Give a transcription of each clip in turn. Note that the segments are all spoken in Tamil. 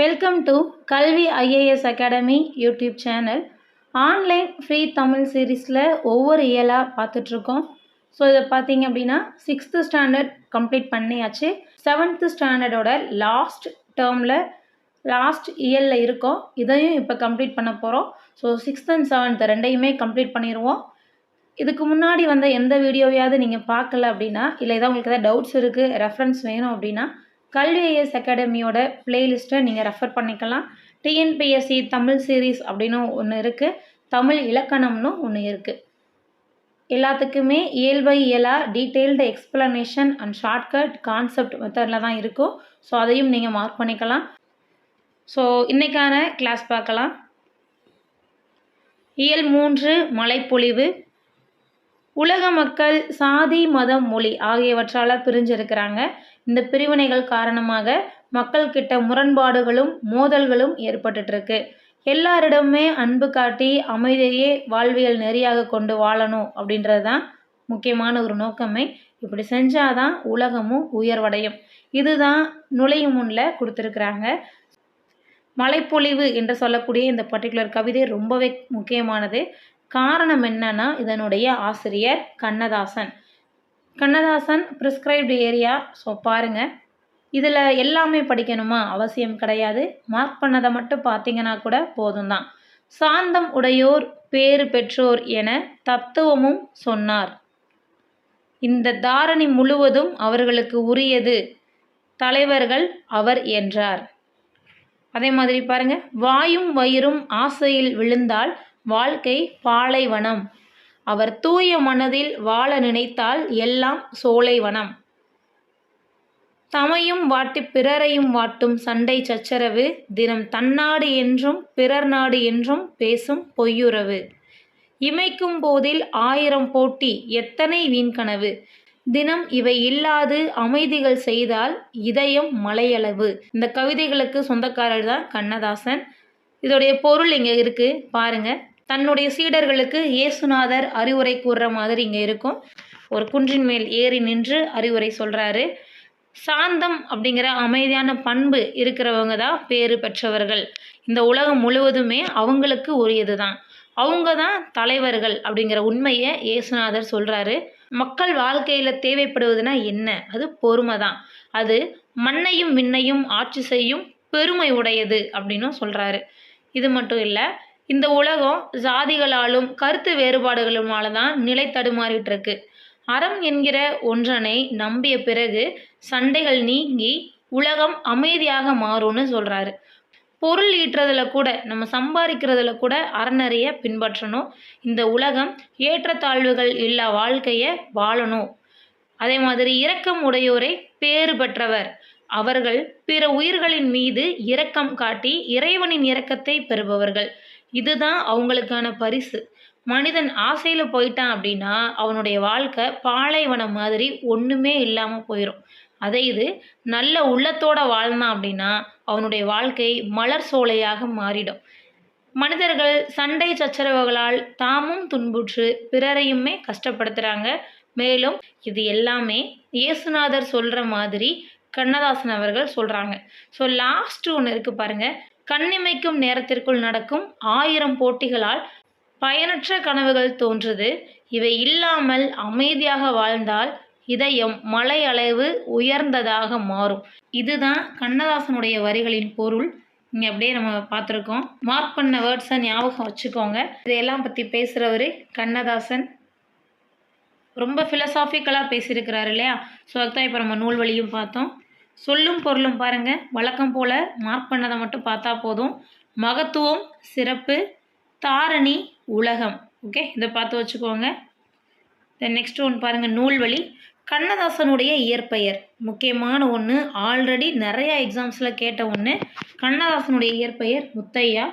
Welcome to Kalvi IAS academy YouTube channel online free Tamil சீரீஸில் ஒவ்வொரு இயலாக பார்த்துட்ருக்கோம். ஸோ இதை பார்த்தீங்க அப்படின்னா சிக்ஸ்த்து ஸ்டாண்டர்ட் கம்ப்ளீட் பண்ணியாச்சு. செவன்த்து ஸ்டாண்டர்டோட லாஸ்ட் டேர்மில் லாஸ்ட் இயலில் இருக்கோம். இதையும் இப்போ கம்ப்ளீட் பண்ண போகிறோம் ஸோ சிக்ஸ்த் அண்ட் செவன்த் ரெண்டையுமே கம்ப்ளீட் பண்ணிடுவோம் இதுக்கு முன்னாடி வந்த எந்த வீடியோவையாவது நீங்கள் பார்க்கல அப்படின்னா இல்லை ஏதாவது உங்களுக்கு ஏதாவது டவுட்ஸ் இருக்குது ரெஃபரன்ஸ் வேணும் அப்படின்னா கல்விஐஎஸ் அகாடமியோட பிளேலிஸ்ட்டை நீங்கள் ரெஃபர் பண்ணிக்கலாம். டிஎன்பிஎஸ்சி தமிழ் சீரீஸ் அப்படின்னு ஒன்று இருக்குது தமிழ் இலக்கணம்னு ஒன்று இருக்குது எல்லாத்துக்குமே இயல் by இயலாக detailed explanation and shortcut concept மெத்தடில் தான் இருக்கும். ஸோ அதையும் நீங்கள் மார்க் பண்ணிக்கலாம். ஸோ இன்றைக்கான கிளாஸ் பார்க்கலாம். இயல் மூன்று மழைப்பொழிவு உலக மக்கள் சாதி மதம் மொழி ஆகியவற்றால் பிரிஞ்சிருக்கிறாங்க. இந்த பிரிவினைகள் காரணமாக மக்கள்கிட்ட முரண்பாடுகளும் மோதல்களும் ஏற்பட்டுட்ருக்கு எல்லாரிடமே அன்பு காட்டி அமைதியே வாழ்வியல் நெறியாக கொண்டு வாழணும் அப்படின்றது தான் முக்கியமான ஒரு நோக்கமே. இப்படி செஞ்சாதான் உலகமும் உயர்வடையும். இதுதான் நுழையும் முன்னில் கொடுத்துருக்குறாங்க. மலைப்பொழிவு என்று சொல்லக்கூடிய இந்த பர்டிகுலர் கவிதை ரொம்பவே முக்கியமானது. காரணம் என்னன்னா இதனுடைய ஆசிரியர் Kannadasan. Kannadasan prescribed area so பாருங்கள் இதில் எல்லாமே படிக்கணுமா? அவசியம் கிடையாது. மார்க் பண்ணதை மட்டும் பார்த்தீங்கன்னா கூட போதும் தான் சாந்தம் உடையோர் பேறு பெற்றோர் என தத்துவமும் சொன்னார். இந்த தாரணி முழுவதும் அவர்களுக்கு உரியது. தலைவர்கள் அவர் என்றார். அதே மாதிரி பாருங்க. வாயும் வயிறும் ஆசையில் விழுந்தால் வாழ்க்கை பாலைவனம். அவர் தூய மனதில் வாழ நினைத்தால் எல்லாம் சோலைவனம். தமையும் வாட்டி பிறரையும் வாட்டும் சண்டை சச்சரவு தினம் தன்னாடு என்றும் பிறர் நாடு என்றும் பேசும் பொய்யுறவு. இமைக்கும் போதில் ஆயிரம் போட்டி எத்தனை வீண்கனவு தினம் இவை இல்லாது அமைதிகள் செய்தால் இதயம் மலையளவு. இந்த கவிதைகளுக்கு சொந்தக்காரர் தான் கண்ணதாசன். இதோடைய பொருள் இங்கே இருக்குது பாருங்கள் தன்னுடைய சீடர்களுக்கு இயேசுநாதர் அறிவுரை கூறுற மாதிரி இங்கே இருக்கும். ஒரு குன்றின் மேல் ஏறி நின்று அறிவுரை சொல்கிறாரு சாந்தம் அப்படிங்கிற அமைதியான பண்பு இருக்கிறவங்க தான் பேறு பெற்றவர்கள். இந்த உலகம் முழுவதுமே அவங்களுக்கு உரியது தான் அவங்க தான் தலைவர்கள் அப்படிங்கிற உண்மையை இயேசுநாதர் சொல்கிறாரு மக்கள் வாழ்க்கையில் தேவைப்படுவதுனா என்ன? அது பொறுமை தான் அது மண்ணையும் விண்ணையும் ஆட்சி செய்யும் பெருமை உடையது அப்படின்னும் சொல்கிறாரு இது மட்டும் இல்லை இந்த உலகம் ஜாதிகளாலும் கருத்து வேறுபாடுகளுமால தான் நிலை தடுமாறிட்டு இருக்கு அறம் என்கிற ஒன்றனை நம்பிய பிறகு சண்டைகள் நீங்கி உலகம் அமைதியாக மாறும்னு சொல்கிறாரு பொருள் ஈட்டுறதுல கூட நம்ம சம்பாதிக்கிறதுல கூட அறநறைய பின்பற்றணும். இந்த உலகம் ஏற்றத்தாழ்வுகள் இல்லா வாழ்க்கையை வாழணும். அதே மாதிரி இரக்கம் உடையோரை பேறு பெற்றவர். அவர்கள் பிற உயிர்களின் மீது இரக்கம் காட்டி இறைவனின் இரக்கத்தை பெறுபவர்கள். இதுதான் அவங்களுக்கான பரிசு. மனிதன் ஆசையில் போயிட்டான் அப்படின்னா அவனுடைய வாழ்க்கை பாலைவனம் மாதிரி ஒன்றுமே இல்லாமல் போயிடும் அதே இது நல்ல உள்ளத்தோட வாழ்ந்தான் அப்படின்னா அவனுடைய வாழ்க்கை மலர் சோலையாக மாறிடும். மனிதர்கள் சண்டை சச்சரவுகளால் தாமும் துன்புற்று பிறரையுமே கஷ்டப்படுத்துகிறாங்க மேலும் இது எல்லாமே இயேசுநாதர் சொல்கிற மாதிரி கண்ணதாசன் அவர்கள் சொல்கிறாங்க ஸோ லாஸ்ட்டு ஒன்று இருக்குது பாருங்கள் கண்ணிமைக்கும் நேரத்திற்குள் நடக்கும் ஆயிரம் போட்டிகளால் பயனற்ற கனவுகள் தோன்றுது. இவை இல்லாமல் அமைதியாக வாழ்ந்தால் இதயம் மலை அளவு உயர்ந்ததாக மாறும். இதுதான் கண்ணதாசனுடைய வரிகளின் பொருள். இங்கே அப்படியே நம்ம பார்த்துருக்கோம். மார்க் பண்ண வேர்ட்ஸை ஞாபகம் வச்சுக்கோங்க. இதையெல்லாம் பற்றி பேசுகிறவர் கண்ணதாசன். ரொம்ப ஃபிலசாஃபிக்கலாக பேசியிருக்கிறாரு இல்லையா? ஸோ அதுதான் இப்போ நம்ம நூல் வழியும் பார்த்தோம். சொல்லும் பொருளும் பாருங்கள் வழக்கம் போல் மார்க் பண்ணதை மட்டும் பார்த்தா போதும். மகத்துவம் சிறப்பு தாரணி உலகம். ஓகே இதை பார்த்து வச்சுக்கோங்க. தென் நெக்ஸ்ட் ஒன்று பாருங்கள் நூல்வழி. கண்ணதாசனுடைய இயற்பெயர். முக்கியமான ஒன்று ஆல்ரெடி நிறையா எக்ஸாம்ஸில் கேட்ட ஒன்று கண்ணதாசனுடைய இயற்பெயர் முத்தையா.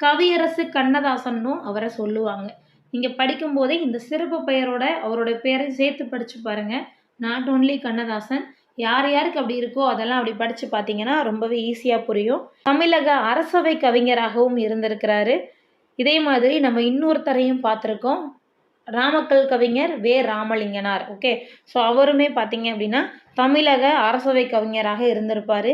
கவியரசு கண்ணதாசன்னும் அவரை சொல்லுவாங்க. நீங்கள் படிக்கும்போதே இந்த சிறப்பு பெயரோட அவரோட பேரை சேர்த்து படித்து பாருங்கள் நாட் ஓன்லி கண்ணதாசன் யார் யாருக்கு அப்படி இருக்கோ அதெல்லாம் அப்படி படித்து பார்த்தீங்கன்னா ரொம்பவே ஈஸியாக புரியும். தமிழக அரசவை கவிஞராகவும் இருந்திருக்கிறாரு. இதே மாதிரி நம்ம இன்னொருத்தரையும் பார்த்துருக்கோம். ராமக்கல் கவிஞர் வே. ராமலிங்கனார். ஓகே? ஸோ அவருமே பார்த்தீங்க அப்படின்னா தமிழக அரசவை கவிஞராக இருந்திருப்பார்.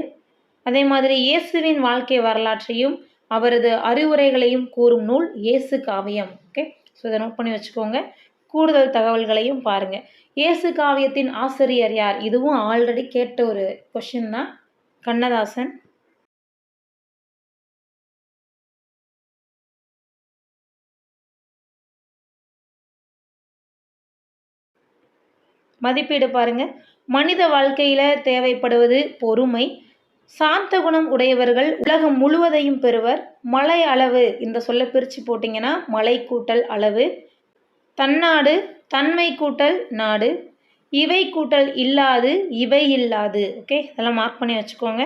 அதே மாதிரி இயேசுவின் வாழ்க்கை வரலாற்றையும் அவரது அறிவுரைகளையும் கூறும் நூல் இயேசு காவியம். ஓகே? ஸோ இதை நோட் பண்ணி வச்சுக்கோங்க. கூடுதல் தகவல்களையும் பாருங்கள் இயேசு காவியத்தின் ஆசிரியர் யார்? இதுவும் ஆல்ரெடி கேட்ட ஒரு கொஷின் தான். கண்ணதாசன். மதிப்பீடு பாருங்க. மனித வாழ்க்கையில் தேவைப்படுவது பொறுமை. சாந்த குணம் உடையவர்கள் உலகம் முழுவதையும் பெறுவர். மலை அளவு இந்த சொல்ல பிரித்து போட்டிங்கன்னா மலை கூட்டல் அளவு. தன்னாடு தன்மை கூட்டல் நாடு. இவை கூட்டல் இல்லாது இவை இல்லாது. ஓகே? இதெல்லாம் மார்க் பண்ணி வச்சுக்கோங்க.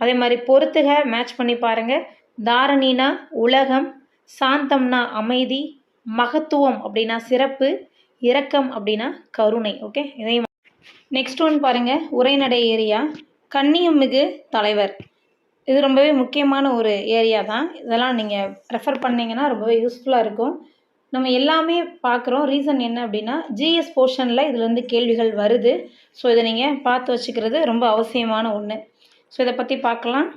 அதே மாதிரி பொறுத்துக மேட்ச் பண்ணி பாருங்கள் தாரணினா உலகம் சாந்தம்னா அமைதி மகத்துவம் அப்படின்னா சிறப்பு இரக்கம் அப்படின்னா கருணை. ஓகே? இதையும் நெக்ஸ்ட் ஒன் பாருங்கள் உரைநடை ஏரியா. கன்னியமிகு தலைவர். இது ரொம்பவே முக்கியமான ஒரு ஏரியா தான். இதெல்லாம் நீங்கள் ரெஃபர் பண்ணிங்கன்னா ரொம்பவே யூஸ்ஃபுல்லாக இருக்கும். நம்ம எல்லாமே பார்க்குறோம். ரீசன் என்ன அப்படின்னா ஜிஎஸ் போர்ஷனில் இதுலேருந்து கேள்விகள் வருது. ஸோ இதை நீங்கள் பார்த்து வச்சுக்கிறது ரொம்ப அவசியமான ஒன்று ஸோ இதை பற்றி பார்க்கலாம்.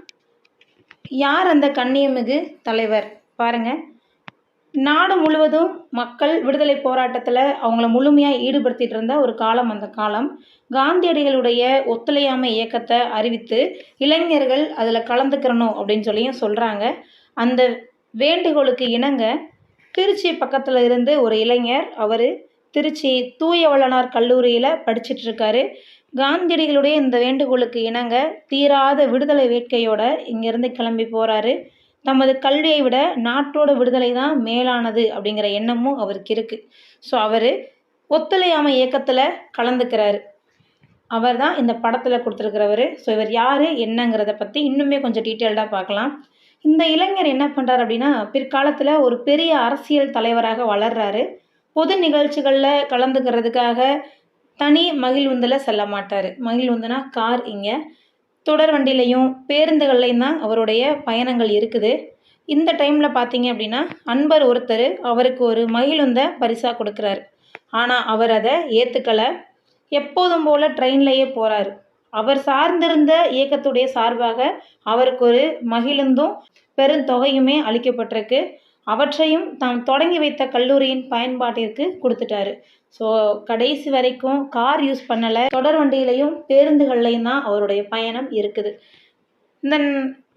யார் அந்த கண்ணியமிகு தலைவர்? பாருங்கள் நாடு முழுவதும் மக்கள் விடுதலை போராட்டத்தில் அவங்கள முழுமையாக ஈடுபடுத்திட்டு இருந்த ஒரு காலம் அந்த காலம். காந்தியடிகளுடைய ஒத்துழையாமை இயக்கத்தை அறிவித்து இளைஞர்கள் அதில் கலந்துக்கிறணும் அப்படின்னு சொல்லியும் சொல்கிறாங்க அந்த வேண்டுகோளுக்கு இணங்க திருச்சி பக்கத்தில் இருந்து ஒரு இளைஞர் அவர் திருச்சி தூயவல்லனார் கல்லூரியில் படிச்சிட்ருக்காரு. காந்தியடிகளுடைய இந்த வேண்டுகோளுக்கு இணங்க தீராத விடுதலை வேட்கையோட இங்கேருந்து கிளம்பி போகிறாரு தமது கல்வியை விட நாட்டோட விடுதலை தான் மேலானது அப்படிங்கிற எண்ணமும் அவருக்கு இருக்குது ஸோ அவர் ஒத்துழையாமை இயக்கத்தில் கலந்துக்கிறாரு. அவர் தான் இந்த படத்தில் கொடுத்துருக்கிறவர். ஸோ இவர் யார் என்னங்கிறத பற்றி இன்னுமே கொஞ்சம் டீட்டெயில்டாக பார்க்கலாம். இந்த இளைஞர் என்ன பண்ணுறாரு அப்படின்னா பிற்காலத்தில் ஒரு பெரிய அரசியல் தலைவராக வளர்றாரு. பொது நிகழ்ச்சிகளில் கலந்துக்கிறதுக்காக தனி மகிழ்வுந்தில் செல்ல மாட்டார். மகிழ்வுந்துனா கார் இங்கே. தொடர் வண்டியிலையும் பேருந்துகள்லையும் தான் அவருடைய பயணங்கள் இருக்குது. இந்த டைமில் பார்த்தீங்க அப்படின்னா அன்பர் ஒருத்தர் அவருக்கு ஒரு மகிழுந்த பரிசாக கொடுக்குறாரு. ஆனால் அவர் அதை ஏற்றுக்கலை எப்போதும் போல் ட்ரெயின்லேயே போகிறாரு அவர் சார்ந்திருந்த இயக்கத்துடைய சார்பாக அவருக்கு ஒரு மகிழுந்தும் பெருந்தொகையுமே அளிக்கப்பட்டிருக்கு. அவற்றையும் தாம் தொடங்கி வைத்த கல்லூரியின் பயன்பாட்டிற்கு கொடுத்துட்டாரு. ஸோ கடைசி வரைக்கும் கார் யூஸ் பண்ணலை. தொடர் வண்டியிலையும் பேருந்துகள்லையும் தான் அவருடைய பயணம் இருக்குது. இந்த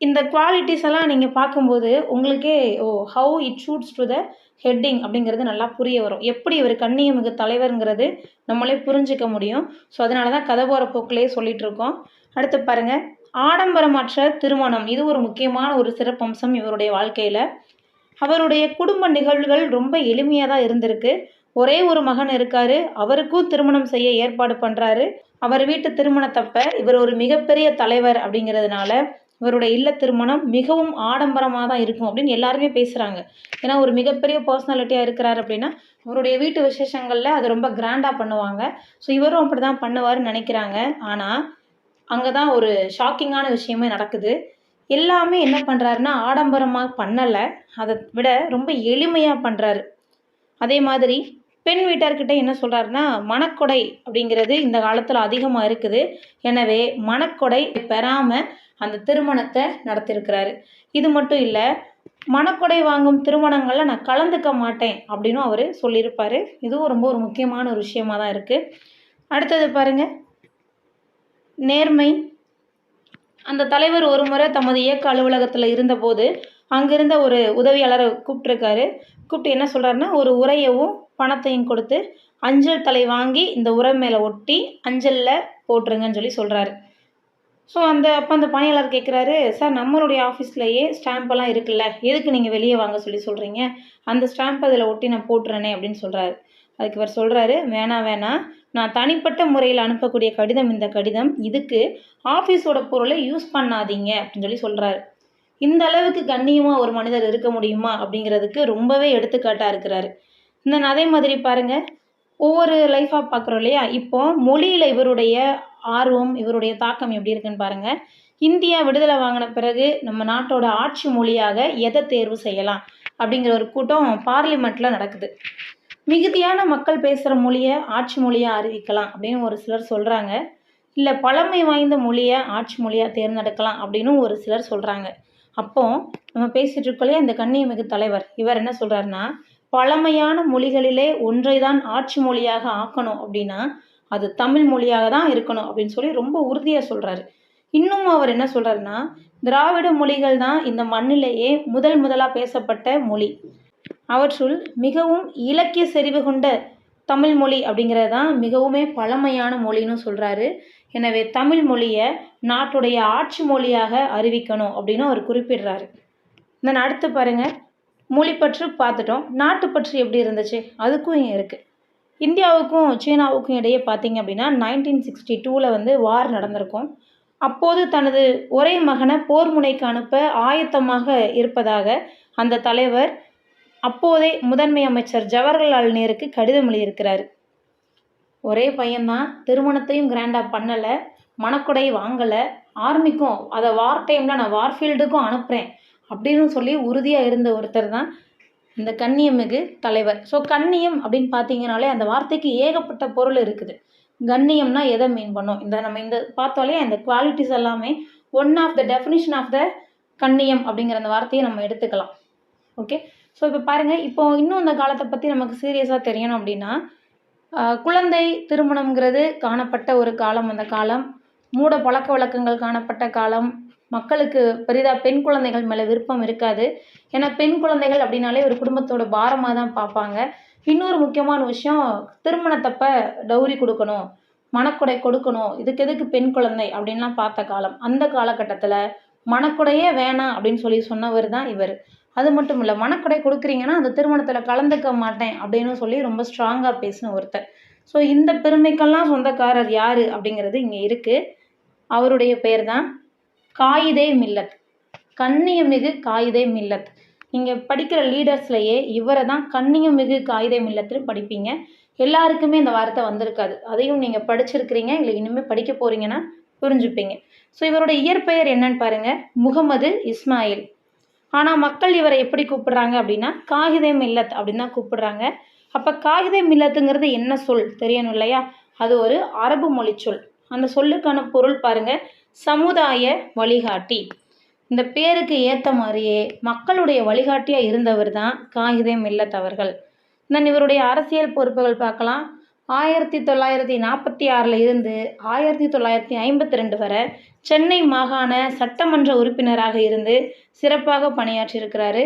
இந்த குவாலிட்டிஸ் எல்லாம் நீங்கள் பார்க்கும்போது உங்களுக்கே ஓ how it suits to the heading அப்படிங்கிறது நல்லா புரிய வரும். எப்படி இவர் கண்ணியமிகு தலைவருங்கிறது நம்மளே புரிஞ்சிக்க முடியும். ஸோ அதனால தான் கதை போகிற போக்கிலே சொல்லிட்டு இருக்கோம். அடுத்து பாருங்கள் ஆடம்பரமற்ற திருமணம். இது ஒரு முக்கியமான ஒரு சிறப்பம்சம் இவருடைய வாழ்க்கையில். அவருடைய குடும்ப நிகழ்வுகள் ரொம்ப எளிமையாக தான் இருந்திருக்கு. ஒரே ஒரு மகன் இருக்காரு. அவருக்கும் திருமணம் செய்ய ஏற்பாடு பண்ணுறாரு அவர் வீட்டு திருமணத்தப்ப இவர் ஒரு மிகப்பெரிய தலைவர் அப்படிங்கிறதுனால இவருடைய இல்ல திருமணம் மிகவும் ஆடம்பரமாக தான் இருக்கும் அப்படின்னு எல்லாருமே பேசுகிறாங்க ஏன்னா ஒரு மிகப்பெரிய பர்சனாலிட்டியாக இருக்கிறார் அப்படின்னா அவருடைய வீட்டு விசேஷங்களில் அது ரொம்ப கிராண்டாக பண்ணுவாங்க. ஸோ இவரும் அப்படி தான் பண்ணுவார்னு நினைக்கிறாங்க. ஆனால் அங்கே தான் ஒரு ஷாக்கிங்கான விஷயமே நடக்குது. எல்லாமே என்ன பண்ணுறாருன்னா ஆடம்பரமாக பண்ணலை. அதை விட ரொம்ப எளிமையாக பண்ணுறாரு அதே மாதிரி பெண் வீட்டார்கிட்ட என்ன சொல்கிறாருன்னா மணக்கொடை அப்படிங்கிறது இந்த காலத்தில் அதிகமாக இருக்குது. எனவே மணக்கொடை பெறாமல் அந்த திருமணத்தை நடத்தியிருக்கிறாரு இது மட்டும் இல்லை மணக்கொடை வாங்கும் திருமணங்களில் நான் கலந்துக்க மாட்டேன் அப்படின்னும் அவர் சொல்லியிருப்பார். இதுவும் ரொம்ப ஒரு முக்கியமான ஒரு விஷயமா தான் இருக்குது அடுத்தது பாருங்கள் நேர்மை. அந்த தலைவர் ஒரு முறை தமது இயக்க அலுவலகத்தில் இருந்தபோது அங்கிருந்த ஒரு உதவியாளரை கூப்பிட்ருக்காரு கூப்பிட்டு என்ன சொல்கிறாருன்னா ஒரு உரையவும் பணத்தையும் கொடுத்து அஞ்சல் தலை வாங்கி இந்த உரை மேலே ஒட்டி அஞ்சலில் போட்டுருங்கன்னு சொல்லி சொல்கிறாரு ஸோ அந்த அப்போ அந்த பணியாளர் கேட்குறாரு சார் நம்மளுடைய ஆஃபீஸ்லேயே ஸ்டாம்பெல்லாம் இருக்குல்ல எதுக்கு நீங்கள் வெளியே வாங்க சொல்லி சொல்கிறீங்க அந்த ஸ்டாம்ப் அதில் ஒட்டி நான் போட்டுறேனே அப்படின்னு சொல்கிறாரு அதுக்கு இவர் சொல்கிறாரு வேணாம் வேணாம் நான் தனிப்பட்ட முறையில் அனுப்பக்கூடிய கடிதம் இந்த கடிதம் இதுக்கு ஆஃபீஸோட பொருளை யூஸ் பண்ணாதீங்க அப்படின்னு சொல்லி சொல்கிறாரு இந்த அளவுக்கு கண்ணியமாக ஒரு மனிதர் இருக்க முடியுமா அப்படிங்கிறதுக்கு ரொம்பவே எடுத்துக்காட்டாக இருக்கிறாரு. இந்த அதே மாதிரி பாருங்கள் ஒவ்வொரு லைஃப்பாக பார்க்குறோம் இல்லையா? இப்போ மொழியில் இவருடைய ஆர்வம் இவருடைய தாக்கம் எப்படி இருக்குன்னு பாருங்கள் இந்தியா விடுதலை வாங்கின பிறகு நம்ம நாட்டோட ஆட்சி மொழியாக எதை தேர்வு செய்யலாம் அப்படிங்கிற ஒரு கூட்டம் பார்லிமெண்ட்டில் நடக்குது. மிகுதியான மக்கள் பேசுகிற மொழியை ஆட்சி மொழியாக அறிவிக்கலாம் அப்படின்னு ஒரு சிலர் சொல்கிறாங்க இல்லை பழமை வாய்ந்த மொழியை ஆட்சி மொழியாக தேர்ந்தெடுக்கலாம் அப்படின்னு ஒரு சிலர் சொல்கிறாங்க அப்போது நம்ம பேசிகிட்டு இருக்கோலையே இந்த கண்ணியமிகு தலைவர் இவர் என்ன சொல்கிறாருன்னா பழமையான மொழிகளிலே ஒன்றை தான் ஆட்சி மொழியாக ஆக்கணும் அப்படின்னா அது தமிழ் மொழியாக தான் இருக்கணும் அப்படின்னு சொல்லி ரொம்ப உறுதியாக சொல்கிறாரு இன்னும் அவர் என்ன சொல்கிறாருன்னா திராவிட மொழிகள் தான் இந்த மண்ணிலேயே முதல் முதலாக பேசப்பட்ட மொழி. அவற்றுள் மிகவும் இலக்கிய செறிவு கொண்ட தமிழ் மொழி அப்படிங்கிறது தான் மிகவுமே பழமையான மொழின்னு சொல்கிறாரு எனவே தமிழ் மொழியை நாட்டுடைய ஆட்சி மொழியாக அறிவிக்கணும் அப்படின்னு அவர் குறிப்பிடுறாரு. நான் அடுத்து பாருங்கள் மொழிப்பற்று பார்த்துட்டோம். நாட்டுப்பற்று எப்படி இருந்துச்சு? அதுக்கும் இங்கே இருக்குது இந்தியாவுக்கும் சீனாவுக்கும் இடையே பார்த்தீங்க அப்படின்னா நைன்டீன் சிக்ஸ்டி டூவில் வந்து வார் நடந்திருக்கும். அப்போது தனது ஒரே மகனை போர் முனைக்கு அனுப்ப ஆயத்தமாக இருப்பதாக அந்த தலைவர் அப்போதே முதன்மை அமைச்சர் ஜவஹர்லால் நேருக்கு கடிதம் எழுதியிருக்கிறார். ஒரே பையன்தான் திருமணத்தையும் கிராண்டாக பண்ணலை மணக்குடை வாங்கலை ஆர்மிக்கும் அதை வார் டைமில் நான் வார் ஃபீல்டுக்கும் அனுப்புகிறேன் அப்படின்னு சொல்லி உறுதியாக இருந்த ஒருத்தர் தான் இந்த கண்ணியமிகு தலைவர். ஸோ கண்ணியம் அப்படின்னு பார்த்தீங்கனாலே அந்த வார்த்தைக்கு ஏகப்பட்ட பொருள் இருக்குது. கண்ணியம்னா எதை மீன் பண்ணோம்? இந்த நம்ம இந்த பார்த்தாலே அந்த குவாலிட்டிஸ் எல்லாமே one of the definition of the கண்ணியம் அப்படிங்கிற அந்த வார்த்தையை நம்ம எடுத்துக்கலாம். ஓகே ஸோ இப்போ பாருங்கள் இப்போ இன்னும் அந்த காலத்தை பற்றி நமக்கு சீரியஸாக தெரியணும் அப்படின்னா குழந்தை திருமணம்ங்கிறது காணப்பட்ட ஒரு காலம். அந்த காலம் மூட பழக்க வழக்கங்கள் காணப்பட்ட காலம். மக்களுக்கு பெரிதாக பெண் குழந்தைகள் மேலே விருப்பம் இருக்காது. ஏன்னா பெண் குழந்தைகள் அப்படின்னாலே ஒரு குடும்பத்தோட பாரமாக தான் பார்ப்பாங்க. இன்னொரு முக்கியமான விஷயம் திருமணத்தப்ப டௌரி கொடுக்கணும் மணக்கொடை கொடுக்கணும் இதுக்கு எதுக்கு பெண் குழந்தை அப்படின்லாம் பார்த்த காலம். அந்த காலகட்டத்தில் மணக்கொடையே வேணாம் அப்படின்னு சொல்லி சொன்னவர் தான் இவர். அது மட்டும் இல்லை மணக்கொடை கொடுக்குறீங்கன்னா அந்த திருமணத்தில் கலந்துக்க மாட்டேன் அப்படின்னு சொல்லி ரொம்ப ஸ்ட்ராங்காக பேசின ஒருத்தர். ஸோ இந்த பெருமைக்கெல்லாம் சொந்தக்காரர் யார் அப்படிங்கிறது இங்கே இருக்குது அவருடைய பெயர் தான் காயிதே மில்லத். கண்ணியம் மிகு காயிதே மில்லத். நீங்கள் படிக்கிற லீடர்ஸ்லையே இவரை தான் கண்ணியமிகு காயிதே மில்லத்துன்னு படிப்பீங்க. எல்லாருக்குமே இந்த வார்த்தை வந்திருக்காது. அதையும் நீங்கள் படிச்சிருக்கிறீங்க இல்லை இனிமேல் படிக்க போகிறீங்கன்னா புரிஞ்சுப்பீங்க. ஸோ இவரோட இயற்பெயர் என்னன்னு பாருங்கள் முகமது இஸ்மாயில். ஆனால் மக்கள் இவரை எப்படி கூப்பிடுறாங்க அப்படின்னா காகிதே மில்லத் அப்படின்னு தான் கூப்பிடுறாங்க. அப்போ காகிதே மில்லத்துங்கிறது என்ன சொல்? தெரியணும் இல்லையா? அது ஒரு அரபு மொழி சொல். அந்த சொல்லுக்கான பொருள் பாருங்கள் சமுதாய வழிகாட்டி. இந்த பேருக்கு ஏற்ற மாதிரியே மக்களுடைய வழிகாட்டியாக இருந்தவர் தான் காகிதே மில்லத் அவர்கள் தென் இவருடைய அரசியல் பொறுப்புகள் பார்க்கலாம். ஆயிரத்தி தொள்ளாயிரத்தி நாற்பத்தி ஆறில் இருந்து ஆயிரத்தி தொள்ளாயிரத்தி ஐம்பத்தி ரெண்டு வரை சென்னை மாகாண சட்டமன்ற உறுப்பினராக இருந்து சிறப்பாக பணியாற்றியிருக்கிறாரு.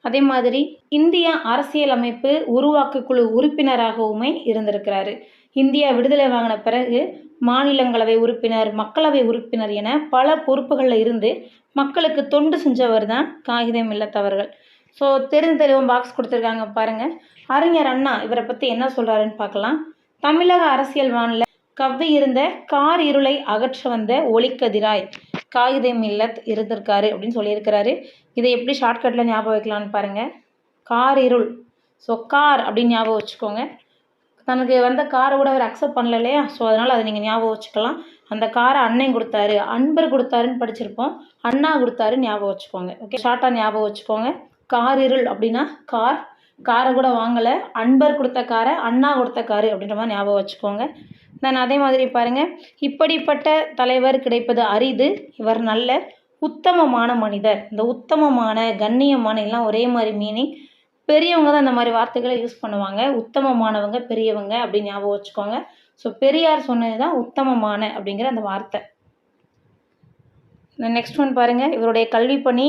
அதே மாதிரி இந்திய அரசியலமைப்பு உருவாக்கு குழு உறுப்பினராகவுமே இருந்திருக்கிறாரு. இந்தியா விடுதலை வாங்கின பிறகு மாநிலங்களவை உறுப்பினர் மக்களவை உறுப்பினர் என பல பொறுப்புகளில் இருந்து மக்களுக்கு தொண்டு செஞ்சவர் தான் காகிதம் இல்லத்தவர்கள் ஸோ தெரிந்து தெளிவும் பாக்ஸ் கொடுத்துருக்காங்க பாருங்கள் அறிஞர் அண்ணா இவரை பற்றி என்ன சொல்கிறாருன்னு பார்க்கலாம். தமிழக அரசியல் வானில கவ்வி இருந்த கார் இருளை அகற்ற வந்த ஒளிக்கதிராய் காகிதம் இல்லத் இருந்திருக்காரு அப்படின்னு சொல்லியிருக்கிறாரு. இதை எப்படி ஷார்ட்கட்டில் ஞாபகம் வைக்கலான்னு பாருங்கள் கார் இருள். ஸோ கார் அப்படின்னு ஞாபகம் வச்சுக்கோங்க. தனக்கு வந்த காரை கூட அவர் அக்செப்ட் பண்ணல இல்லையா ஸோ அதனால் அதை நீங்கள் ஞாபகம் வச்சுக்கலாம். அந்த காரை அண்ணன் கொடுத்தாரு. அன்பர் கொடுத்தாருன்னு படிச்சிருப்போம். அண்ணா கொடுத்தாரு ஞாபகம் வச்சுக்கோங்க. ஓகே ஷார்ட்டாக ஞாபகம் வச்சுக்கோங்க. கார் இருள் அப்படின்னா கார். காரை கூட வாங்கலை. அன்பர் கொடுத்த காரை அண்ணா கொடுத்த காரு அப்படின்ற மாதிரி ஞாபகம் வச்சுக்கோங்க. நான் அதே மாதிரி பாருங்கள் இப்படிப்பட்ட தலைவர் கிடைப்பது அரிது. இவர் நல்ல உத்தமமான மனிதர். இந்த உத்தமமான கண்ணியமான எல்லாம் ஒரே மாதிரி மீனிங் பெரியவங்க தான் இந்த மாதிரி வார்த்தைகளை யூஸ் பண்ணுவாங்க. உத்தமமானவங்க பெரியவங்க அப்படின்னு ஞாபகம் வச்சுக்கோங்க. ஸோ பெரியார் சொன்னது தான் உத்தமமான அப்படிங்கிற அந்த வார்த்தை. நெக்ஸ்ட் ஒன் பாருங்கள் இவருடைய கல்வி பணி.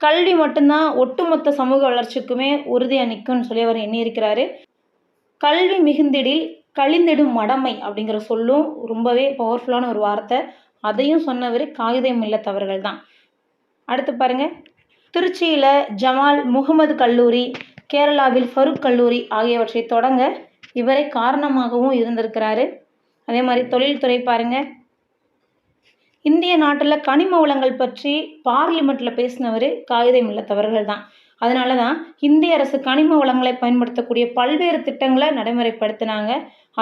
கல்வி மட்டும்தான் ஒட்டுமொத்த சமூக வளர்ச்சிக்குமே உறுதியாக நிற்கும்னு சொல்லி அவர் எண்ணியிருக்கிறாரு. கல்வி மிகுந்திடில் கழிந்திடும் மடமை அப்படிங்கிற சொல்லும் ரொம்பவே பவர்ஃபுல்லான ஒரு வார்த்தை. அதையும் சொன்னவர் காகிதம் இல்லத்தவர்கள் தான் அடுத்து பாருங்கள் திருச்சியில் ஜமால் முகமது கல்லூரி கேரளாவில் ஃபருக் கல்லூரி ஆகியவற்றை தொடங்க இவரை காரணமாகவும் இருந்திருக்கிறாரு. அதே மாதிரி தொழில்துறை பாருங்கள் இந்திய நாட்டில் கனிம வளங்கள் பற்றி பார்லிமெண்ட்டில் பேசினவர் காகிதம் இல்லாதவர்கள் தான். அதனால தான் இந்திய அரசு கனிம வளங்களை பயன்படுத்தக்கூடிய பல்வேறு திட்டங்களை நடைமுறைப்படுத்தினாங்க.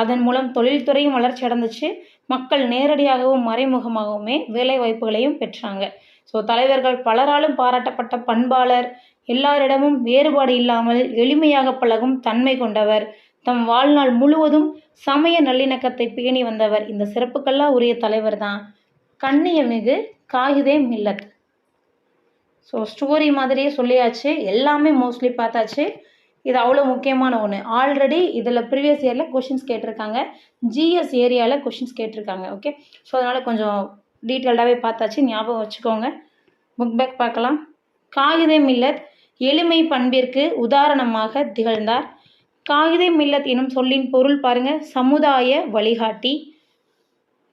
அதன் மூலம் தொழில்துறையும் வளர்ச்சி அடைந்துச்சு மக்கள் நேரடியாகவும் மறைமுகமாகவுமே வேலை வாய்ப்புகளையும் பெற்றாங்க. ஸோ தலைவர்கள் பலராலும் பாராட்டப்பட்ட பண்பாளர் எல்லாரிடமும் வேறுபாடு இல்லாமல் எளிமையாக பழகும் தன்மை கொண்டவர். தம் வாழ்நாள் முழுவதும் சமய நல்லிணக்கத்தை பேணி வந்தவர். இந்த சிறப்புக்கெல்லாம் உரிய தலைவர் தான் கண்ணியமிகு காகிதே மில்லத். ஸோ ஸ்டோரி மாதிரியே சொல்லியாச்சு. எல்லாமே மோஸ்ட்லி பார்த்தாச்சு. இது அவ்வளோ முக்கியமான ஒன்று ஆல்ரெடி இதில் ப்ரீவியஸ் இயரில் கொஷின்ஸ் கேட்டிருக்காங்க. ஜிஎஸ் ஏரியாவில் கொஷின்ஸ் கேட்டிருக்காங்க. ஓகே ஸோ அதனால் கொஞ்சம் டீட்டெயில்டாகவே பார்த்தாச்சு. ஞாபகம் வச்சுக்கோங்க. புக் பேக் பார்க்கலாம். காகிதே மில்லத் எளிமை பண்பிற்கு உதாரணமாக திகழ்ந்தார். காகிதே மில்லத் எனும் சொல்லின் பொருள் பாருங்கள் சமுதாய வழிகாட்டி.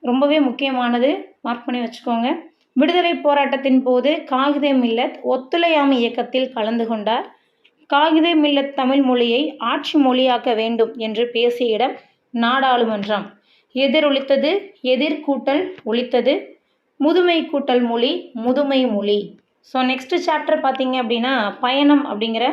ரொம்பவே முக்கியமானது. மார்க் பண்ணி வச்சுக்கோங்க. விடுதலை போராட்டத்தின் போது காகிதே மில்லத் ஒத்துழையாமை இயக்கத்தில் கலந்து கொண்டார். காகிதே மில்லத் தமிழ் மொழியை ஆட்சி மொழியாக்க வேண்டும் என்று பேசிய இடம் நாடாளுமன்றம். எதிர் ஒழித்தது எதிர்கூட்டல் ஒழித்தது முதுமை கூட்டல் மொழி முதுமை மொழி. ஸோ நெக்ஸ்ட் சாப்டர் பார்த்தீங்க அப்படின்னா பயணம் அப்படிங்கிற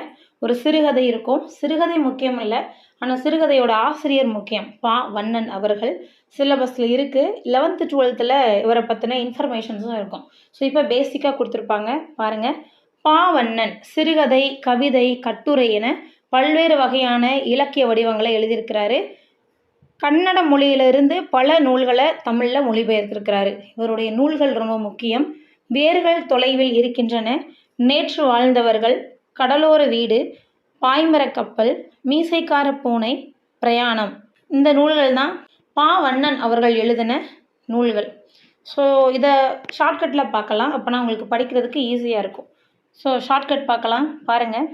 ஒரு சிறுகதை இருக்கும். சிறுகதை முக்கியம் இல்லை. ஆனால் சிறுகதையோட ஆசிரியர் முக்கியம். பா. வண்ணன் அவர்கள் சிலபஸில் இருக்குது லெவன்த்து டுவெல்த்தில் இவரை பற்றின இன்ஃபர்மேஷன்ஸும் இருக்கும். ஸோ இப்போ பேசிக்காக கொடுத்துருப்பாங்க. பாருங்கள் பா. வண்ணன் சிறுகதை கவிதை கட்டுரை என பல்வேறு வகையான இலக்கிய வடிவங்களை எழுதியிருக்கிறாரு. கன்னட மொழியிலிருந்து பல நூல்களை தமிழில் மொழிபெயர்த்திருக்கிறாரு. இவருடைய நூல்கள் ரொம்ப முக்கியம். வேர்கள் தொலைவில் இருக்கின்றன. நேற்று வாழ்ந்தவர்கள் கடலோர வீடு பாய்மரக் கப்பல் மீசைக்கார பூனை பிரயாணம். இந்த நூல்கள் தான் பா. வண்ணன் அவர்கள் எழுதின நூல்கள். ஸோ இதை ஷார்ட்கட்டில் பார்க்கலாம். அப்போனா உங்களுக்கு படிக்கிறதுக்கு ஈஸியாக இருக்கும். ஸோ ஷார்ட்கட் பார்க்கலாம். பாருங்கள்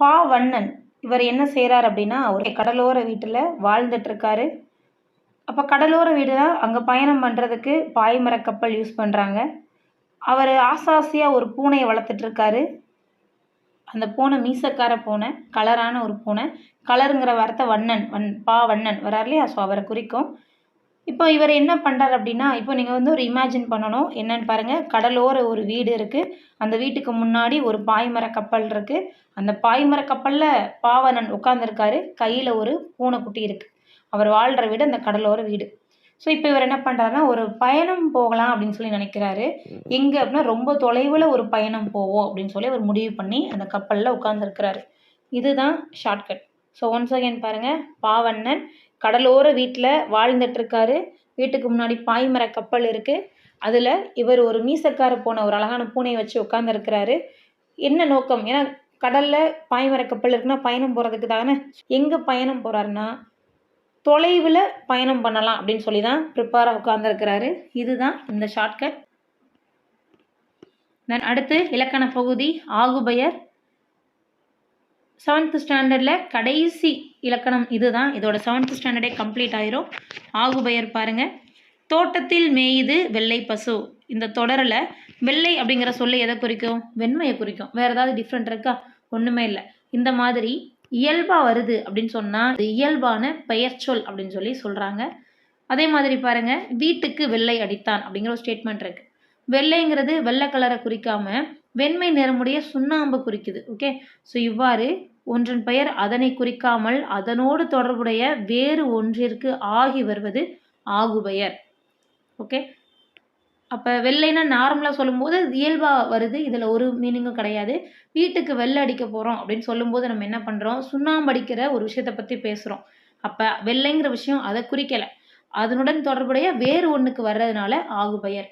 பா. வண்ணன். இவர் என்ன செய்கிறார் அப்படின்னா ஒரு கடலோர வீட்டில் வாழ்ந்துட்டுருக்காரு. அப்போ கடலோர வீடு தான் அங்கே பயணம் பண்ணுறதுக்கு பாய்மரக் கப்பல் யூஸ் பண்ணுறாங்க அவர் ஆசாசியாக ஒரு பூனையை வளர்த்துட்ருக்காரு அந்த பூனை மீசக்கார பூனை கலரான ஒரு பூனை. கலருங்கிற வார்த்தை வண்ணன் வன் பா வண்ணன். வரார் இல்லையா? ஸோ அவரை குறிக்கும். இப்போ இவர் என்ன பண்ணுறாரு அப்படின்னா இப்போ நீங்கள் வந்து ஒரு இமேஜின் பண்ணணும். என்னன்னு பாருங்கள் கடலோர ஒரு வீடு இருக்குது அந்த வீட்டுக்கு முன்னாடி ஒரு பாய்மர கப்பல் இருக்குது அந்த பாய்மர கப்பலில் பாவனன் உட்காந்துருக்காரு கையில் ஒரு பூனைக்குட்டி இருக்குது அவர் வாழ்கிற வீடு அந்த கடலோர வீடு. ஸோ இப்போ இவர் என்ன பண்ணுறாருன்னா ஒரு பயணம் போகலாம் அப்படின்னு சொல்லி நினைக்கிறாரு. எங்கே அப்படின்னா ரொம்ப தொலைவில் ஒரு பயணம் போவோம் அப்படின்னு சொல்லி அவர் முடிவு பண்ணி அந்த கப்பலில் உட்காந்துருக்கிறாரு இதுதான் ஷார்ட்கட் ஸோ ஒன்ஸ் அகேன் பாருங்கள் பாவண்ணன் கடலோர வீட்டில் வாழ்ந்துட்டுருக்காரு. வீட்டுக்கு முன்னாடி பாய்மர கப்பல் இருக்குது அதில் இவர் ஒரு மீசக்கார போன ஒரு அழகான பூனையை வச்சு உட்காந்துருக்கிறாரு என்ன நோக்கம்? ஏன்னா கடலில் பாய்மர கப்பல் இருக்குன்னா பயணம் போகிறதுக்கு தானே? எங்கே பயணம் போகிறாருன்னா தொலைவில் பயணம் பண்ணலாம் அப்படின்னு சொல்லி தான் ப்ரிப்பேராக உட்காந்துருக்கிறாரு இதுதான் இந்த ஷார்ட்கட் தென் அடுத்து இலக்கண பகுதி ஆகுபெயர். செவன்த் ஸ்டாண்டர்டில் கடைசி இலக்கணம் இதுதான். இதோட செவன்த் ஸ்டாண்டர்டே கம்ப்ளீட் ஆயிரும். ஆகுபெயர் பாருங்க. தோட்டத்தில் மேயுது வெள்ளை பசு. இந்த தொடரில் வெள்ளை அப்படிங்கிற சொல்ல எதை குறிக்கும்? வெண்மையை குறிக்கும். வேறு ஏதாவது டிஃப்ரெண்ட் இருக்கா? ஒன்றுமே இல்லை. இந்த மாதிரி இயல்பாக வருது அப்படின்னு சொன்னால் இது இயல்பான பெயர்ச்சொல் அப்படின்னு சொல்லி சொல்கிறாங்க அதே மாதிரி பாருங்க. வீட்டுக்கு வெள்ளை அடித்தான் அப்படிங்கிற ஒரு ஸ்டேட்மெண்ட் இருக்கு. வெள்ளைங்கிறது வெள்ளை கலரை குறிக்காம வெண்மை நிறமுடைய சுண்ணாம்பு குறிக்குது. ஓகே ஸோ இவ்வாறு ஒன்றின் பெயர் அதனை குறிக்காமல் அதனோடு தொடர்புடைய வேறு ஒன்றிற்கு ஆகி வருவது ஆகுபெயர். ஓகே அப்போ வெள்ளைன்னா நார்மலாக சொல்லும்போது இயல்பாக வருது. இதில் ஒரு மீனிங்கும் கிடையாது. வீட்டுக்கு வெள்ளை அடிக்க போகிறோம் அப்படின்னு சொல்லும்போது நம்ம என்ன பண்ணுறோம் சுண்ணாம்பு அடிக்கிற ஒரு விஷயத்தை பற்றி பேசுகிறோம் அப்போ வெள்ளைங்கிற விஷயம் அதை குறிக்கலை. அதனுடன் தொடர்புடைய வேறு ஒன்றுக்கு வர்றதுனால ஆகுபெயர்.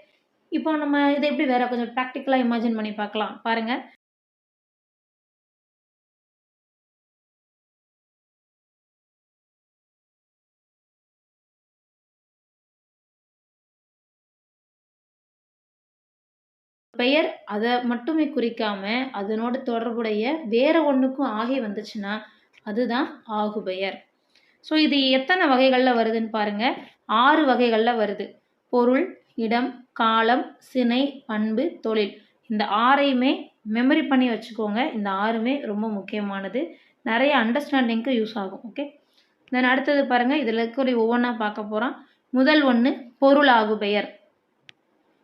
இப்போ நம்ம இதை எப்படி வேற கொஞ்சம் ப்ராக்டிக்கலாக இமேஜின் பண்ணி பார்க்கலாம். பாருங்கள் பெயர் அதை மட்டுமே குறிக்காம அதனோட தொடர்புடைய வேற ஒன்றுக்கும் ஆகி வந்துச்சுன்னா அதுதான் ஆகுபெயர். ஸோ இது எத்தனை வகைகளில் வருதுன்னு பாருங்க. ஆறு வகைகளில் வருது. பொருள் இடம் காலம் சினை பண்பு தொழில். இந்த ஆறையுமே மெமரி பண்ணி வச்சுக்கோங்க. இந்த ஆறுமே ரொம்ப முக்கியமானது. நிறைய அண்டர்ஸ்டாண்டிங்க்கு யூஸ் ஆகும். ஓகே தென் அடுத்தது பாருங்கள் இதில் இருக்கக்கூடிய ஒவ்வொன்றா பார்க்க போகிறோம் முதல் ஒன்று பொருள் ஆகுபெயர்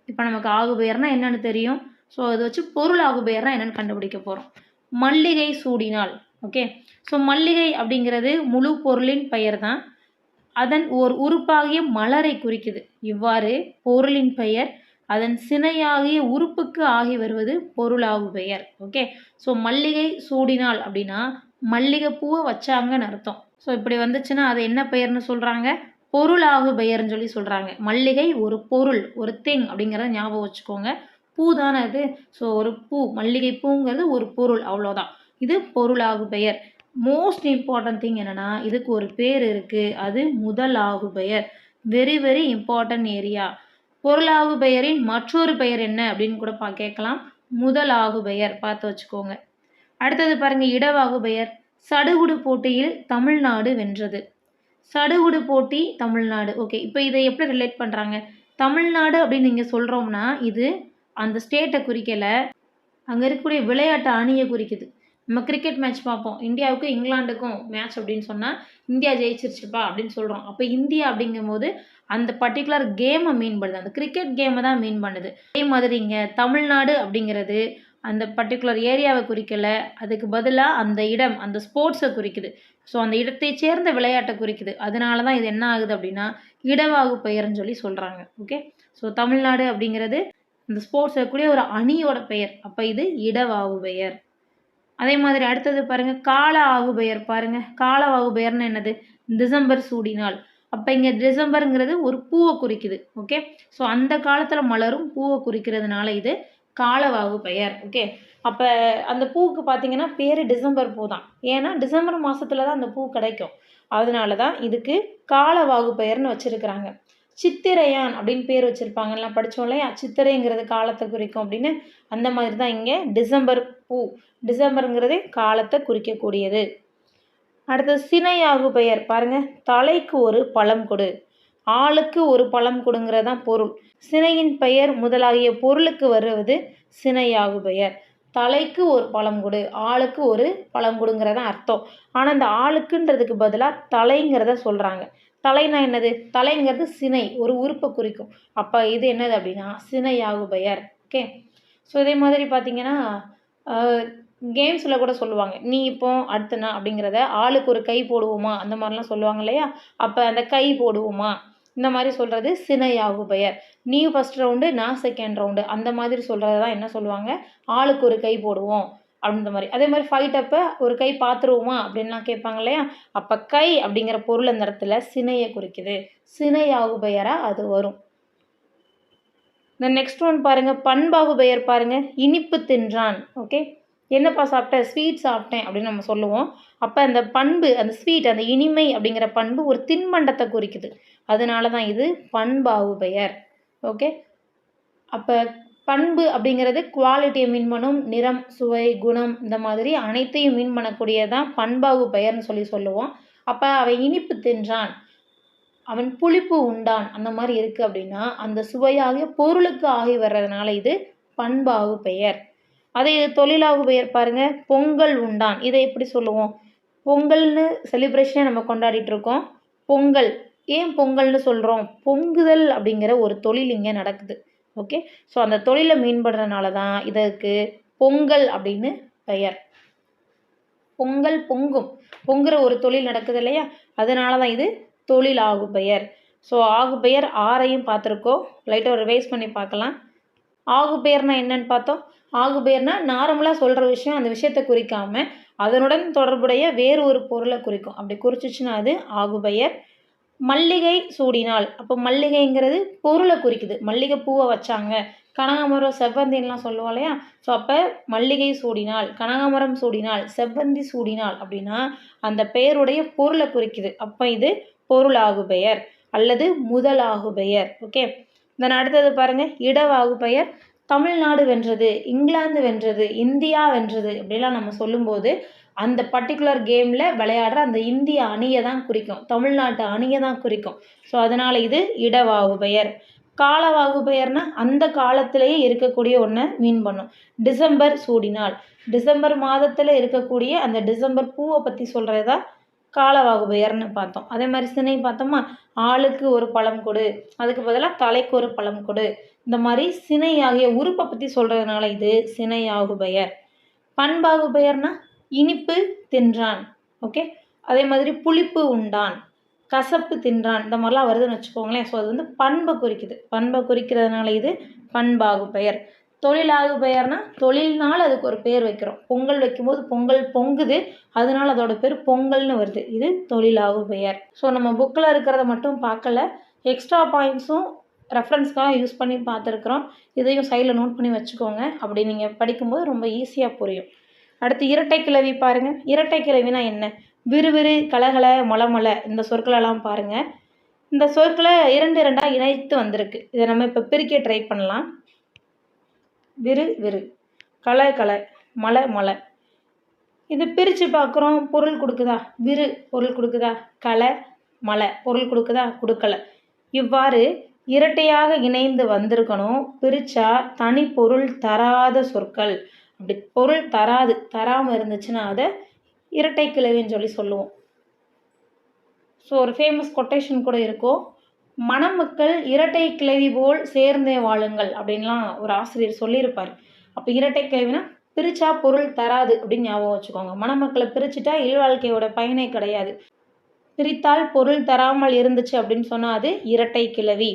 இப்போ நமக்கு ஆகுபெயர்னா என்னென்னு தெரியும். ஸோ அதை வச்சு பொருள் ஆகுபெயர்னா என்னென்னு கண்டுபிடிக்க போகிறோம் மல்லிகை சூடினால் ஓகே ஸோ மல்லிகை அப்படிங்கிறது முழு பொருளின் பெயர் தான் அதன் ஓர் உறுப்பாகிய மலரை குறிக்குது. இவ்வாறு பொருளின் பெயர் அதன் சினையாகிய உறுப்புக்கு ஆகி வருவது பொருளாகு பெயர் ஓகே ஸோ மல்லிகை சூடினால் அப்படின்னா மல்லிகைப்பூவை வச்சாங்கன்னு அர்த்தம். ஸோ இப்படி வந்துச்சுன்னா அது என்ன பெயர்னு சொல்கிறாங்க பொருளாகு பெயர்னு சொல்லி சொல்கிறாங்க மல்லிகை ஒரு பொருள் ஒரு திங் அப்படிங்கிறத ஞாபகம் வச்சுக்கோங்க. பூ தானே அது? ஸோ ஒரு பூ மல்லிகை பூங்கிறது ஒரு பொருள் அவ்வளோதான் இது பொருளாகு பெயர். மோஸ்ட் இம்பார்ட்டன்ட் திங் என்னென்னா இதுக்கு ஒரு பேர் இருக்குது அது முதலாகு பெயர். வெரி வெரி இம்பார்ட்டன்ட் ஏரியா பொருளாகு பெயரின் மற்றொரு பெயர் என்ன அப்படின்னு கூட பா கேட்கலாம். முதலாகு பெயர். பார்த்து வச்சுக்கோங்க. அடுத்தது பாருங்கள் இடவாகு பெயர். சடுகுடு போட்டியில் தமிழ்நாடு வென்றது. சடுகுடு போட்டி தமிழ்நாடு. ஓகே இப்போ இதை எப்படி ரிலேட் பண்ணுறாங்க தமிழ்நாடு அப்படின்னு நீங்கள் சொல்கிறோம்னா இது அந்த ஸ்டேட்டை குறிக்கலை அங்கே இருக்கக்கூடிய விளையாட்டு அணியை குறிக்குது. நம்ம கிரிக்கெட் மேட்ச் பார்ப்போம். இந்தியாவுக்கும் இங்கிலாண்டுக்கும் மேட்ச் அப்படின்னு சொன்னால் இந்தியா ஜெயிச்சிருச்சுப்பா அப்படின்னு சொல்கிறோம் அப்போ இந்தியா அப்படிங்கும்போது அந்த பர்டிகுலர் கேமை மீன் பண்ணுது. அந்த கிரிக்கெட் கேமை தான் மீன் பண்ணுது. அதே மாதிரி இங்கே தமிழ்நாடு அப்படிங்கிறது அந்த பர்டிகுலர் ஏரியாவை குறிக்கலை. அதுக்கு பதிலாக அந்த இடம் அந்த ஸ்போர்ட்ஸை குறிக்குது. ஸோ அந்த இடத்தை சேர்ந்த விளையாட்டை குறிக்குது. அதனால தான் இது என்ன ஆகுது அப்படின்னா இடவாகு பெயர்னு சொல்லி சொல்கிறாங்க ஓகே ஸோ தமிழ்நாடு அப்படிங்கிறது இந்த ஸ்போர்ட்ஸ் இருக்கக்கூடிய ஒரு அணியோட பெயர். அப்போ இது இடவாகு பெயர். அதே மாதிரி அடுத்தது பாருங்கள் கால ஆகு பெயர் பாருங்கள் கால ஆகு பெயர்னு என்னது? டிசம்பர் சூடினால். அப்போ இங்கே டிசம்பருங்கிறது ஒரு பூவை குறிக்குது. ஓகே ஸோ அந்த காலத்தில் மலரும் பூவை குறிக்கிறதுனால இது காலவாகு பெயர். ஓகே அப்போ அந்த பூவுக்கு பார்த்தீங்கன்னா பேர் டிசம்பர் பூ தான் ஏன்னா டிசம்பர் மாதத்துல தான் அந்த பூ கிடைக்கும். அதனால தான் இதுக்கு காலவாகு பெயர்னு வச்சுருக்கிறாங்க. சித்திரையான் அப்படின்னு பேர் வச்சுருப்பாங்கலாம் படித்தோம் இல்லையா? சித்திரைங்கிறது காலத்தை குறிக்கும் அப்படின்னு. அந்த மாதிரி தான் இங்கே டிசம்பர் பூ. டிசம்பருங்கிறதே காலத்தை குறிக்கக்கூடியது. அடுத்தது சினையாகு பெயர். பாருங்கள் தலைக்கு ஒரு பழம் கொடு. ஆளுக்கு ஒரு பழம் கொடுங்கிறது தான் பொருள். சினையின் பெயர் முதலாகிய பொருளுக்கு வருவது சினையாகு பெயர். தலைக்கு ஒரு பழம் கொடு ஆளுக்கு ஒரு பழம் கொடுங்கிறதான் அர்த்தம். ஆனால் இந்த ஆளுக்குன்றதுக்கு பதிலாக தலைங்கிறத சொல்கிறாங்க தலைனா என்னது? தலைங்கிறது சினை ஒரு உறுப்பை குறிக்கும். அப்போ இது என்னது அப்படின்னா சினையாகு பெயர். ஓகே? ஸோ இதே மாதிரி பார்த்தீங்கன்னா கேம்ஸில் கூட சொல்லுவாங்க. நீ இப்போ அடுத்தனா அப்படிங்கிறத ஆளுக்கு ஒரு கை போடுவோமா? அந்த மாதிரிலாம் சொல்லுவாங்க இல்லையா? அப்போ அந்த கை போடுவோமா? இந்த மாதிரி சொல்கிறது சினையாகு பெயர். நீ ஃபஸ்ட் ரவுண்டு நான் செகண்ட் ரவுண்டு அந்த மாதிரி சொல்கிறது தான் என்ன சொல்லுவாங்க? ஆளுக்கு ஒரு கை போடுவோம். அப்படின்ற மாதிரி. அதே மாதிரி ஃபைட் அப்போ ஒரு கை பார்த்துருவோமா அப்படின்லாம் கேட்பாங்க இல்லையா? அப்போ கை அப்படிங்கிற பொருள் அந்த இடத்துல சினையை குறிக்குது. சினையாகு பெயராக அது வரும். இந்த நெக்ஸ்ட் ஒன் பாருங்கள் பண்பாகு பெயர் பாருங்கள் இனிப்பு தின்றான். ஓகே என்னப்பா சாப்பிட்டேன் ஸ்வீட் சாப்பிட்டேன் அப்படின்னு நம்ம சொல்லுவோம். அப்போ அந்த பண்பு அந்த ஸ்வீட் அந்த இனிமை அப்படிங்கிற பண்பு ஒரு தின்பண்டத்தை குறிக்குது. அதனால தான் இது பண்பாகு பெயர் ஓகே அப்போ பண்பு அப்படிங்கிறது குவாலிட்டியை மீன் பண்ணும். நிறம் சுவை குணம் இந்த மாதிரி அனைத்தையும் மீன் பண்ணக்கூடியதான் பண்பாகு பெயர்னு சொல்லி சொல்லுவோம். அப்போ அவன் இனிப்பு தின்றான். அவன் புளிப்பு உண்டான். அந்த மாதிரி இருக்குது அப்படின்னா அந்த சுவையாகிய பொருளுக்கு ஆகி வர்றதுனால இது பண்பாகு பெயர். அதே இது தொழிலாகு பெயர் பாருங்க. பொங்கல் உண்டான். இதை எப்படி சொல்லுவோம்? பொங்கல்னு செலிப்ரேஷனை நம்ம கொண்டாடிட்டு இருக்கோம். பொங்கல். ஏன் பொங்கல்னு சொல்கிறோம் பொங்குதல் அப்படிங்கிற ஒரு தொழில் இங்கே நடக்குது. ஓகே ஸோ அந்த தொழிலை மீன்படுறதுனால தான் இதற்கு பொங்கல் அப்படின்னு பெயர். பொங்கல் பொங்கும். பொங்குற ஒரு தொழில் நடக்குது இல்லையா? அதனால தான் இது தொழில் ஆகு பெயர் ஸோ ஆகு பெயர் ஆறையும் பார்த்துருக்கோம் லைட்டாக ரிவைஸ் பண்ணி பார்க்கலாம். ஆகு பெயர்னா என்னன்னு பார்த்தோம். ஆகு பெயர்னா நார்மலாக சொல்கிற விஷயம் அந்த விஷயத்தை குறிக்காமல் அதனுடன் தொடர்புடைய வேறு ஒரு பொருளை குறிக்கும். அப்படி குறிச்சிச்சுன்னா அது ஆகு பெயர் மல்லிகை சூடினால். அப்போ மல்லிகைங்கிறது பொருளை குறிக்குது. மல்லிகை பூவை வச்சாங்க. கனகாமரம் செவ்வந்தின்லாம் சொல்லுவோம் இல்லையா? ஸோ அப்போ மல்லிகை சூடினால் கனகாமரம் சூடினால் செவ்வந்தி சூடினால் அப்படின்னா அந்த பெயருடைய பொருளை குறிக்குது. அப்போ இது பொருளாகு பெயர் அல்லது முதலாகு பெயர் ஓகே தென் அடுத்தது பாருங்கள் இடவாகு பெயர் தமிழ்நாடு வென்றது இங்கிலாந்து வென்றது இந்தியா வென்றது அப்படிலாம் நம்ம சொல்லும்போது அந்த பர்டிகுலர் கேமில் விளையாடுற அந்த இந்திய அணியை தான் குறிக்கும். தமிழ்நாட்டு அணியை தான் குறிக்கும். ஸோ அதனால் இது இடவாகு பெயர் காலவாகு பெயர்னா அந்த காலத்திலேயே இருக்கக்கூடிய ஒன்றை மீன் பண்ணும். டிசம்பர் சூடினால். டிசம்பர் மாதத்தில் இருக்கக்கூடிய அந்த டிசம்பர் பூவை பற்றி சொல்கிறதா காலவாகு பெயர்னு பார்த்தோம். அதே மாதிரி சினை பார்த்தோமா? ஆளுக்கு ஒரு பழம் கொடு. அதுக்கு பதிலாக தலைக்கு ஒரு பழம் கொடு. இந்த மாதிரி சினை ஆகிய உறுப்பை பற்றி சொல்கிறதுனால இது சினையாகு பெயர் பண்பாகு பெயர்னா இனிப்பு தின்றான் ஓகே அதே மாதிரி புளிப்பு உண்டான் கசப்பு தின்றான் இந்த மாதிரிலாம் வருதுன்னு வச்சுக்கோங்களேன். ஸோ அது வந்து பண்பை குறிக்குது. பண்பை குறிக்கிறதுனால இது பண்பாகு பெயர். தொழிலாகு பெயர்னா தொழில்னால் அதுக்கு ஒரு பேர் வைக்கிறோம். பொங்கல் வைக்கும்போது பொங்கல் பொங்குது அதனால அதோட பேர் பொங்கல்னு வருது. இது தொழிலாகு பெயர். ஸோ நம்ம புக்கில் இருக்கிறத மட்டும் பார்க்கல. எக்ஸ்ட்ரா பாயிண்ட்ஸும் ரெஃபரன்ஸ்க்காக யூஸ் பண்ணி பார்த்துருக்குறோம். இதையும் சைடில் நோட் பண்ணி வச்சுக்கோங்க. அப்படி நீங்கள் படிக்கும்போது ரொம்ப ஈஸியாக புரியும். அடுத்து இரட்டை கிளவி பாருங்கள் இரட்டை கிளவினா என்ன? விறுவிறு கலகல மொளமொள இந்த சொற்களெல்லாம் பாருங்கள் இந்த சொற்களை இரண்டு இரண்டாக இணைத்து வந்திருக்கு. இதை நம்ம இப்போ பிரிக்க ட்ரை பண்ணலாம். விறு விறு கலை கலை மலை மலை இது பிரித்து பார்க்குறோம். பொருள் கொடுக்குதா? விறு பொருள் கொடுக்குதா? கலை மலை பொருள் கொடுக்குதா? கொடுக்கல. இவ்வாறு இரட்டையாக இணைந்து வந்திருக்கணும். பிரித்தா தனி பொருள் தராத சொற்கள். அப்படி பொருள் தராது தராமல் இருந்துச்சுன்னா அதை இரட்டை கிழவின்னு சொல்லி சொல்லுவோம். ஸோ ஒரு ஃபேமஸ் கொட்டேஷன் கூட இருக்கும் மணமக்கள் இரட்டை கிழவி போல் சேர்ந்தே வாழுங்கள் அப்படின்லாம் ஒரு ஆசிரியர் சொல்லியிருப்பார். அப்போ இரட்டை கிழவினா பிரித்தா பொருள் தராது அப்படின்னு ஞாபகம் வச்சுக்கோங்க. மணமக்களை பிரிச்சுட்டா இல்வாழ்க்கையோட பயனே கிடையாது. பிரித்தால் பொருள் தராமல் இருந்துச்சு அப்படின்னு சொன்னால் அது இரட்டை கிழவி.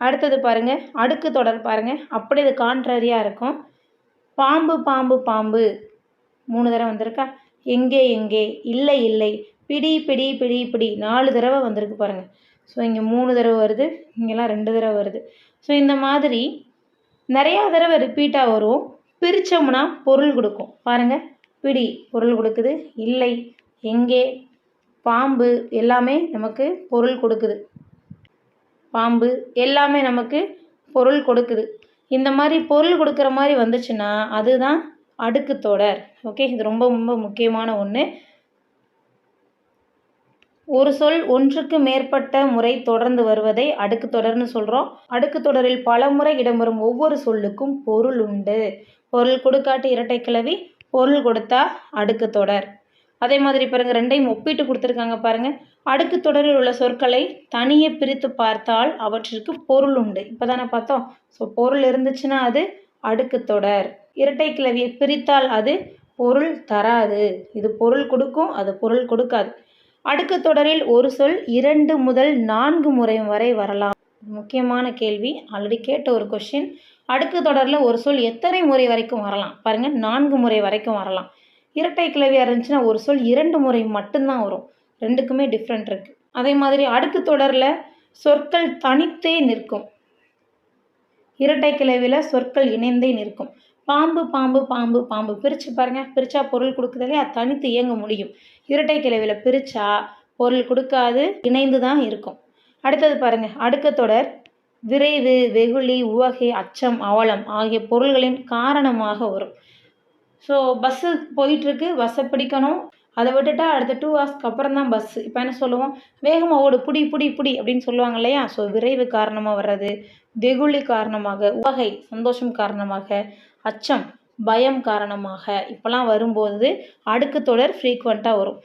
அடுத்தது பாருங்கள் அடுக்கு தொடர் பாருங்கள் அப்படி அது கான்ட்ரரியாக இருக்கும். பாம்பு பாம்பு பாம்பு. மூணு தடவை வந்திருக்கா? எங்கே எங்கே? இல்லை இல்லை. பிடி பிடி பிடி பிடி. நாலு தடவை வந்திருக்கு பாருங்கள் ஸோ இங்கே மூணு தடவை வருது. இங்கெல்லாம் ரெண்டு தடவை வருது. ஸோ இந்த மாதிரி நிறையா தடவை ரிப்பீட்டாக வரும். பிரித்தோம்னா பொருள் கொடுக்கும். பாருங்கள் பிடி பொருள் கொடுக்குது. இல்லை எங்கே? பாம்பு எல்லாமே நமக்கு பொருள் கொடுக்குது. பாம்பு எல்லாமே நமக்கு பொருள் கொடுக்குது. இந்த மாதிரி பொருள் கொடுக்குற மாதிரி வந்துச்சுன்னா அதுதான் அடுக்கு தொடர். ஓகே? இது ரொம்ப ரொம்ப முக்கியமான ஒன்று ஒரு சொல் ஒன்றுக்கு மேற்பட்ட முறை தொடர்ந்து வருவதை அடுக்கு தொடர்னு சொல்கிறோம் அடுக்கு தொடரில் பல முறை இடம்பெறும் ஒவ்வொரு சொல்லுக்கும் பொருள் உண்டு. பொருள் கொடுக்காட்டு இரட்டை கிளவி பொருள் கொடுத்தா அடுக்கு தொடர். அதே மாதிரி பாருங்க ரெண்டையும் ஒப்பிட்டு கொடுத்துருக்காங்க பாருங்க. அடுக்கு தொடரில் உள்ள சொற்களை தனியே பிரித்து பார்த்தால் அவற்றிற்கு பொருள் உண்டு. இப்போ தானே பார்த்தோம். ஸோ பொருள் இருந்துச்சுன்னா அது அடுக்கு தொடர். இரட்டை கிளவியை பிரித்தால் அது பொருள் தராது. இது பொருள் கொடுக்கும் அது பொருள் கொடுக்காது. அடுக்கு தொடரில் ஒரு சொல் இரண்டு முதல் நான்கு முறை வரை வரலாம். முக்கியமான கேள்வி ஆல்ரெடி கேட்ட ஒரு கொஷின் அடுக்கு தொடரில் ஒரு சொல் எத்தனை முறை வரைக்கும் வரலாம்? பாருங்கள் நான்கு முறை வரைக்கும் வரலாம். இரட்டை கிளவியாக இருந்துச்சுன்னா ஒரு சொல் இரண்டு முறை மட்டும்தான் வரும். ரெண்டுக்குமே டிஃப்ரெண்ட் இருக்குது அதே மாதிரி அடுக்கு தொடரில் சொற்கள் தனித்தே நிற்கும். இரட்டை கிளவியில் சொற்கள் இணைந்தே நிற்கும். பாம்பு பாம்பு பாம்பு பாம்பு. பிரித்து பாருங்கள் பிரித்தா பொருள் கொடுக்குது அது தனித்து இயங்க முடியும். இரட்டை கிளவியில் பிரித்தா பொருள் கொடுக்காது இணைந்து தான் இருக்கும். அடுத்தது பாருங்கள் அடுக்க தொடர். விரைவு வெகுளி உவகை அச்சம் அவலம் ஆகிய பொருள்களின் காரணமாக வரும். ஸோ பஸ்ஸு போயிட்டுருக்கு. பஸ்ஸை பிடிக்கணும். அதை விட்டுட்டா அடுத்த டூ ஹவர்ஸ்க்கு அப்புறம் தான் பஸ்ஸு இப்போ என்ன சொல்லுவோம்? வேகமாக ஓடு. புடி புடி புடி அப்படின்னு சொல்லுவாங்க இல்லையா? ஸோ விரைவு காரணமாக வர்றது வெகுளி காரணமாக உவகை சந்தோஷம் காரணமாக அச்சம் பயம் காரணமாக இப்போலாம் வரும்போது அடுக்கு தொடர் ஃப்ரீக்வெண்ட்டாக வரும்.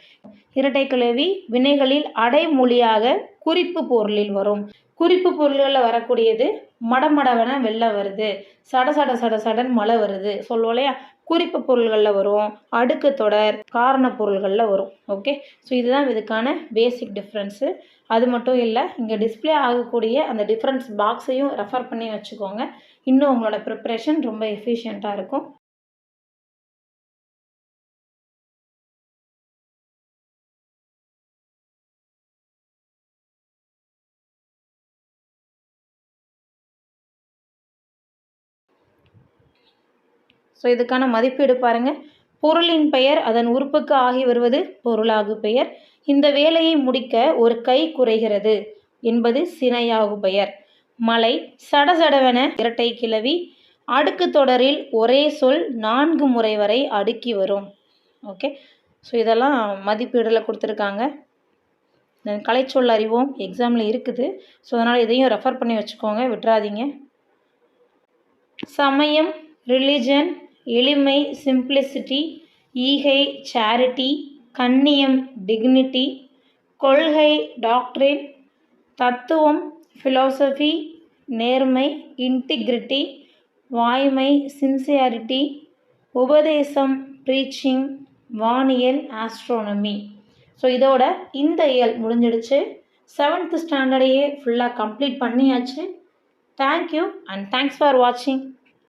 இரட்டை கிளவி வினைகளில் அடைமொழியாக குறிப்பு பொருளில் வரும். குறிப்பு பொருள்களில் வரக்கூடியது மடமடவென வெள்ளம் வருது. சட சட சட சடன் மழை வருது. சொல்லுவோம் இல்லையா? குறிப்பு பொருள்களில் வரும் அடுக்கு தொடர் காரண பொருள்களில் வரும். ஓகே ஸோ இதுதான் இதுக்கான பேசிக் டிஃப்ரென்ஸு அது மட்டும் இல்லை இங்கே டிஸ்பிளே ஆகக்கூடிய அந்த டிஃப்ரென்ஸ் பாக்ஸையும் ரெஃபர் பண்ணி வச்சுக்கோங்க. இன்னும் உங்களோட ப்ரிப்ரேஷன் ரொம்ப எஃபிஷியண்ட்டாக இருக்கும். ஸோ இதுக்கான மதிப்பீடு பாருங்கள் பொருளின் பெயர் அதன் உறுப்புக்கு ஆகி வருவது பொருளாகு பெயர். இந்த வேலையை முடிக்க ஒரு கை குறைகிறது என்பது சினையாகு பெயர். மலை சடசடவென இரட்டை கிளவி அடுக்கு தொடரில் ஒரே சொல் நான்கு முறை வரை அடுக்கி வரும். ஓகே ஸோ இதெல்லாம் மதிப்பீடில் கொடுத்துருக்காங்க. கலைச்சொல் அறிவோம் எக்ஸாமில் இருக்குது. ஸோ அதனால் இதையும் ரெஃபர் பண்ணி வச்சுக்கோங்க விட்டுறாதீங்க சமயம் ரிலிஜன் எளிமை சிம்பிளிசிட்டி ஈகை சேரிட்டி கண்ணியம் டிக்னிட்டி கொள்கை டாக்ட்ரின் தத்துவம் ஃபிலாசபி நேர்மை இன்டிகிரிட்டி வாய்மை சின்சியாரிட்டி உபதேசம் ப்ரீச்சிங் வானியல் ஆஸ்ட்ரோனமி ஸோ இதோட இந்த இயல் முடிஞ்சிடுச்சு. செவன்த் ஸ்டாண்டர்டையே ஃபுல்லாக கம்ப்ளீட் பண்ணியாச்சு. தேங்க்யூ அண்ட் தேங்க்ஸ் ஃபார் வாட்சிங்